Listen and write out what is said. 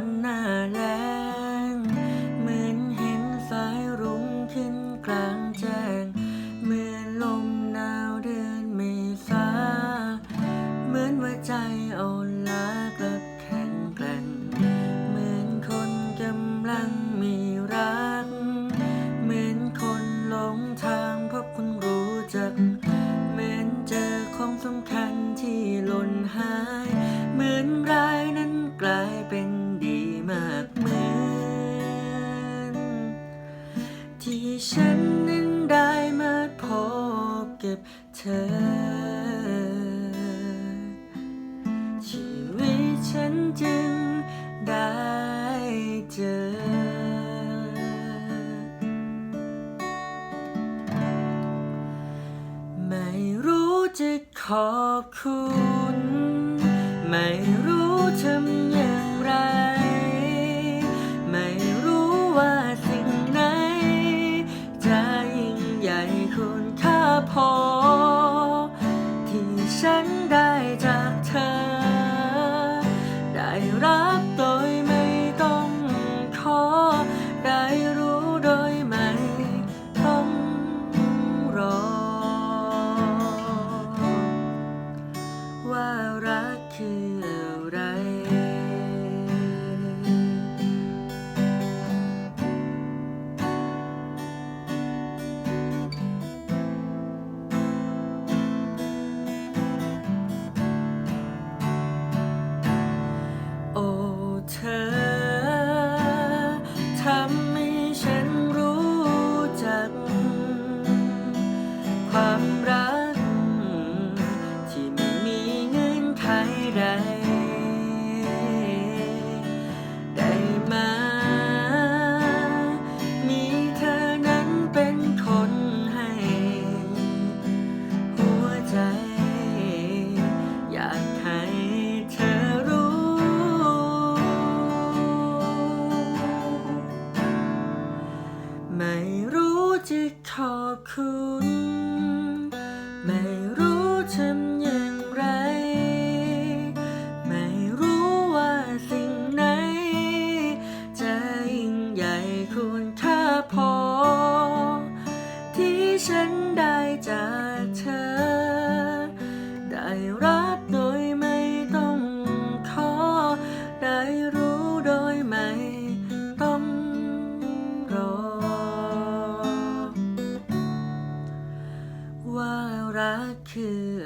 นหน้าแรงเหมือนเห็นสายรุ้งขึ้นกลางแจ้ง เหมือนลมหนาวเดือนเมษา เหมือนว่าใจอ่อนล้ากลับแข็งแกร่ง เหมือนคนกำลังมีรัก เหมือนคนหลงทางเพราะคุณรู้จัก เหมือนเจอของสำคัญที่หล่นหาย เหมือนรัก ที่ฉันนั้นได้มาพบกับเธอ ชีวิตฉันจึงได้เจอ ไม่รู้จะขอบคุณ ไม่รู้ทำ พอ ที่ฉันได้จากเธอ ได้รับโดยไม่ต้องขอ ได้รู้โดยไม่ต้องรอ ว่ารักคือ รัก ที่ไม่มีเงื่อนไขใด ได้มา มีเธอนั้นเป็นคนให้ หัวใจ อยากให้เธอรู้ ไม่รู้จะขอบคุณ จากเธอ ได้รับโดยไม่ต้องขอ ได้รู้โดยไม่ต้องรอ ว่ารักคือ